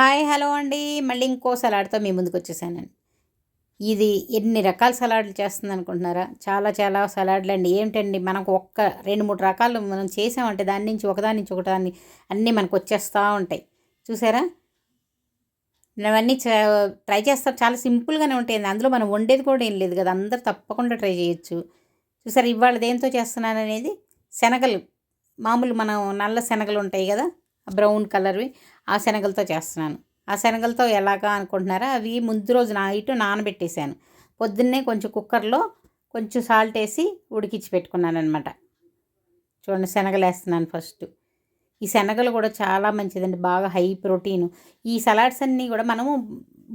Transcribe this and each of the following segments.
Hi hello అండి. మళ్ళీ ఇంకో సలాడ్తో మీ ముందుకు వచ్చేసానండి. ఇది ఎన్ని రకాల సలాడ్లు చేస్తుంది అనుకుంటున్నారా? చాలా చాలా సలాడ్లు అండి ఏమిటండి? మనకు ఒక్క రెండు మూడు రకాలు మనం చేసామంటే దాని నుంచి ఒకదాని నుంచి ఒకదాన్ని అన్నీ మనకు వచ్చేస్తూ ఉంటాయి. చూసారా? అవన్నీ ట్రై చేస్తారు చాలా సింపుల్గానే ఉంటాయి అందులో మనం వండేది కూడా ఏం లేదు కదా. అందరు తప్పకుండా ట్రై చేయొచ్చు. చూసారా? ఇవాళ దేంతో చేస్తున్నాను అనేది శనగలు. మామూలు మనం నల్ల శనగలు ఉంటాయి కదా? బ్రౌన్ కలర్వి ఆ శనగలతో చేస్తున్నాను. ఆ శనగలతో ఎలాగా అనుకుంటున్నారా? అవి ముందు రోజు నైట్ నానబెట్టేశాను. పొద్దున్నే కొంచెం కుక్కర్లో కొంచెం సాల్ట్ వేసి ఉడికించి పెట్టుకున్నాను అనమాట చూడండి శనగలు వేస్తున్నాను ఫస్ట్ ఈ శనగలు కూడా చాలా మంచిదండి. బాగా హై ప్రోటీన్ ఈ సలాడ్స్ అన్నీ కూడా మనము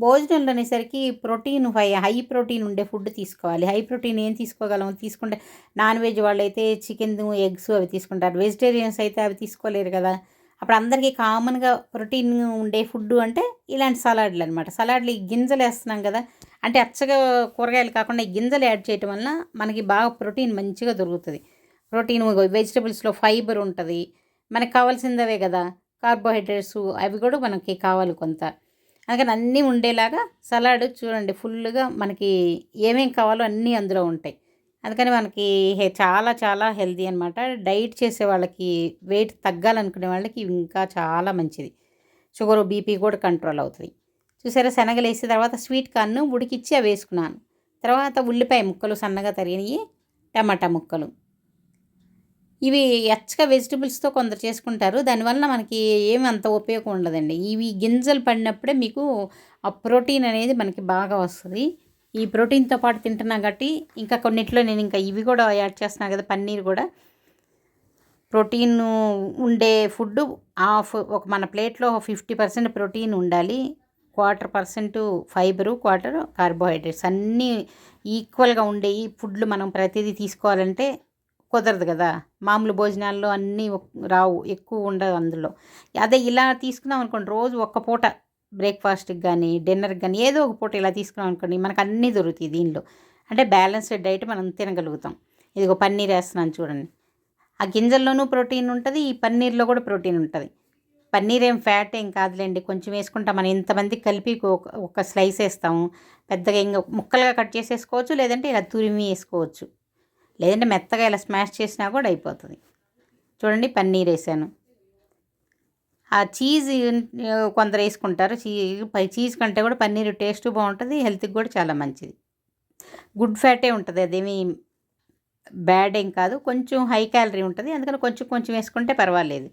భోజనంలో అనేసరికి ప్రోటీన్ హై హై ప్రోటీన్ ఉండే ఫుడ్ తీసుకోవాలి. హై ప్రోటీన్ ఏం తీసుకోగలము తీసుకుంటే నాన్ వెజ్ వాళ్ళు అయితే చికెన్ ఎగ్స్ అవి తీసుకుంటారు. వెజిటేరియన్స్ అయితే అవి తీసుకోలేరు కదా. అప్పుడు అందరికీ కామన్గా ప్రోటీన్ ఉండే ఫుడ్ అంటే ఇలాంటి సలాడ్లు అనమాట సలాడ్లు ఈ గింజలు వేస్తున్నాం కదా అంటే అచ్చగా కూరగాయలు కాకుండా ఈ గింజలు యాడ్ చేయటం వలన మనకి బాగా ప్రోటీన్ మంచిగా దొరుకుతుంది. ప్రోటీన్ వెజిటబుల్స్లో ఫైబర్ ఉంటుంది మనకు కావాల్సిందవే కదా కార్బోహైడ్రేట్స్ అవి కూడా మనకి కావాలి కొంత. అందుకని అన్నీ ఉండేలాగా సలాడ్ చూడండి ఫుల్గా మనకి ఏమేం కావాలో అన్నీ అందులో ఉంటాయి. అందుకని మనకి చాలా చాలా హెల్తీ అనమాట డైట్ చేసే వాళ్ళకి వెయిట్ తగ్గాలనుకునే వాళ్ళకి ఇంకా చాలా మంచిది. షుగర్ బీపీ కూడా కంట్రోల్ అవుతుంది. చూసారా శనగలు వేసిన తర్వాత స్వీట్ కార్న్ ఉడికిచ్చి అవి వేసుకున్నాను. తర్వాత ఉల్లిపాయ ముక్కలు సన్నగా తరిగినవి టమాటా ముక్కలు. ఇవి ఎచ్చగా వెజిటబుల్స్తో కొందరు చేసుకుంటారు. దానివల్ల మనకి ఏమి అంత ఉపయోగం ఉండదండి. ఇవి గింజలు పడినప్పుడే మీకు ఆ ప్రోటీన్ అనేది మనకి బాగా వస్తుంది. ఈ ప్రోటీన్తో పాటు తింటున్నా కాబట్టి ఇంకా కొన్నిట్లో నేను ఇంకా ఇవి కూడా యాడ్ చేస్తున్నాను కదా పన్నీర్ కూడా. ప్రోటీన్ ఉండే ఫుడ్ హాఫ్ ఒక మన ప్లేట్లో ఫిఫ్టీ పర్సెంట్ ప్రోటీన్ ఉండాలి. Quarter percent fibre quarter carbohydrates అన్నీ ఈక్వల్గా ఉండే ఈ ఫుడ్లు మనం ప్రతిదీ తీసుకోవాలంటే కుదరదు కదా. మామూలు భోజనాల్లో అన్నీ రావు ఎక్కువ ఉండవు అందులో. అదే ఇలా తీసుకున్నాం అనుకోండి రోజు ఒక్క పూట బ్రేక్ఫాస్ట్కి కానీ డిన్నర్కి కానీ ఏదో ఒక పూట ఇలా తీసుకున్నాం అనుకోండి మనకు అన్నీ దొరుకుతాయి దీనిలో. అంటే బ్యాలెన్స్డ్ డైట్ మనం తినగలుగుతాం. ఇదిగో పన్నీర్ వేస్తున్నాను చూడండి. ఆ గింజల్లోనూ ప్రోటీన్ ఉంటుంది ఈ పన్నీర్లో కూడా ప్రోటీన్ ఉంటుంది. పన్నీర్ ఏం ఫ్యాట్ ఏం కాదులేండి కొంచెం వేసుకుంటాం. మనం ఇంతమంది కలిపి ఒక స్లైస్ వేస్తాము. పెద్దగా ఇంకా ముక్కలుగా కట్ చేసేసుకోవచ్చు లేదంటే ఇలా తురిమి వేసుకోవచ్చు. లేదంటే మెత్తగా ఇలా స్మాష్ చేసినా కూడా అయిపోతుంది. చూడండి పన్నీర్ వేసాను. ఆ చీజ్ కొందరు వేసుకుంటారు. చీ పై చీజ్ కంటే కూడా పన్నీర్ టేస్ట్ బాగుంటుంది హెల్త్కి కూడా చాలా మంచిది. గుడ్ ఫ్యాటే ఉంటుంది అదేమి బ్యాడ్ ఏం కాదు. కొంచెం హై క్యాలరీ ఉంటుంది అందుకని కొంచెం కొంచెం వేసుకుంటే పర్వాలేదు.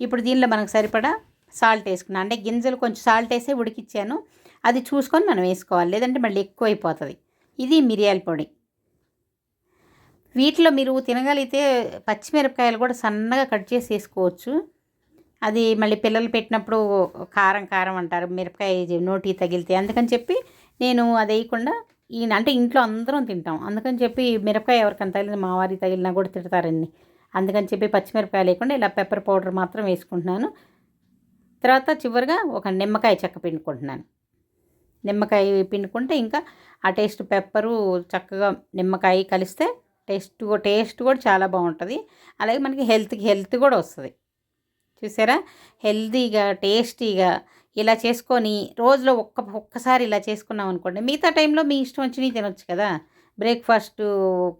ఇప్పుడు దీనిలో మనకు సరిపడా సాల్ట్ వేసుకున్నాను అంటే గింజలు కొంచెం సాల్ట్ వేసి ఉడికిచ్చాను. అది చూసుకొని మనం వేసుకోవాలి లేదంటే మళ్ళీ ఎక్కువ అయిపోతుంది ఇది మిరియాల పొడి. వీటిలో మీరు తినగలిగితే పచ్చిమిరపకాయలు కూడా సన్నగా కట్ చేసి వేసుకోవచ్చు. అది మళ్ళీ పిల్లలు పెట్టినప్పుడు కారం కారం అంటారు మిరపకాయ నోటి తగిలితే. అందుకని చెప్పి నేను అది వేయకుండా ఈ అంటే ఇంట్లో అందరం తింటాం. అందుకని చెప్పి మిరపకాయ ఎవరికైనా తగిలిన మా వారి తగిలినా కూడా తిడతారండి. అందుకని చెప్పి పచ్చిమిరపకాయ లేకుండా ఇలా పెప్పర్ పౌడర్ మాత్రం వేసుకుంటున్నాను. తర్వాత చివరిగా ఒక నిమ్మకాయ చెక్క పిండుకుంటున్నాను. నిమ్మకాయ పిండుకుంటే ఇంకా ఆ టేస్ట్ పెప్పరు చక్కగా నిమ్మకాయ కలిస్తే టేస్ట్ టేస్ట్ కూడా చాలా బాగుంటుంది. అలాగే మనకి హెల్త్కి హెల్త్ కూడా వస్తుంది. చూసారా? హెల్తీగా టేస్టీగా ఇలా చేసుకొని రోజులో ఒక్క ఒక్కసారి ఇలా చేసుకున్నాం అనుకోండి మిగతా టైంలో మీ ఇష్టం వచ్చినవి తినొచ్చు కదా. బ్రేక్ఫాస్ట్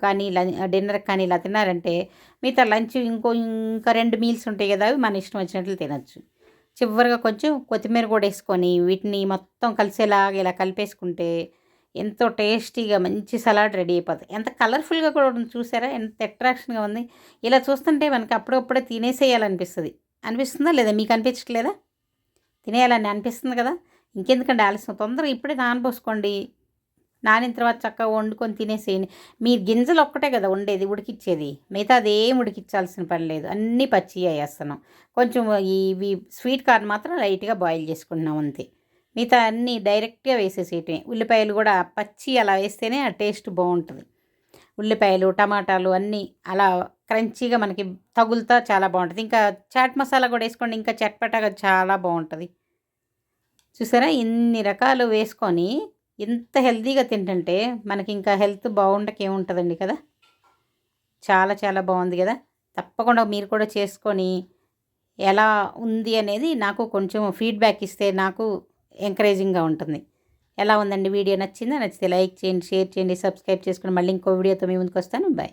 కానీ డిన్నర్ కానీ ఇలా తిన్నారంటే మిగతా లంచ్ ఇంకో ఇంకా రెండు మీల్స్ ఉంటాయి కదా అవి మన ఇష్టం వచ్చినట్లు తినచ్చు. చివరిగా కొంచెం కొత్తిమీర కూడా వేసుకొని వీటిని మొత్తం కలిసేలాగా ఇలా కలిపేసుకుంటే ఎంతో టేస్టీగా మంచి సలాడ్ రెడీ అయిపోతుంది ఎంత కలర్ఫుల్గా కూడా చూసారా? ఎంత అట్రాక్షన్గా ఉంది. ఇలా చూస్తుంటే మనకి అప్పుడప్పుడే తినేసేయాలనిపిస్తుంది. అనిపిస్తుందా? లేదా మీకు అనిపించట్లేదా? తినేయాలని అనిపిస్తుంది కదా? ఇంకెందుకండి ఆలస్యం? తొందరగా ఇప్పుడే నానబోసుకోండి. నానిన తర్వాత చక్కగా వండుకొని తినేసేయండి. మీ గింజలు ఒక్కటే కదా ఉండేది ఉడికిచ్చేది. మిగతా అదేం ఉడికిచ్చాల్సిన పని లేదు. అన్నీ పచ్చి వేస్తున్నాం. కొంచెం ఇవి స్వీట్ కార్న్ మాత్రం లైట్గా బాయిల్ చేసుకుంటున్నాం అంతే. మిగతా అన్నీ డైరెక్ట్గా వేసేసేయటమే. ఉల్లిపాయలు కూడా పచ్చి అలా వేస్తేనే ఆ టేస్ట్ బాగుంటుంది. ఉల్లిపాయలు టమాటాలు అన్నీ అలా క్రంచీగా మనకి తగులుతా చాలా బాగుంటుంది. ఇంకా చాట్ మసాలా కూడా వేసుకోండి. ఇంకా చట్పటగా చాలా బాగుంటుంది. చూసారా? ఇన్ని రకాలు వేసుకొని ఎంత హెల్తీగా తింటుంటే మనకి ఇంకా హెల్త్ బాగుండక ఏముంటుందండి కదా? చాలా చాలా బాగుంది కదా? తప్పకుండా మీరు కూడా చేసుకొని ఎలా ఉంది అనేది నాకు కొంచెం ఫీడ్బ్యాక్ ఇస్తే నాకు ఎంకరేజింగ్గా ఉంటుంది. ఎలా ఉందండి వీడియో నచ్చిందా? నచ్చితే లైక్ చేయండి షేర్ చేయండి సబ్స్క్రైబ్ చేసుకుని మళ్ళీ ఇంకో వీడియోతో మీ ముందుకు వస్తాను. బాయ్.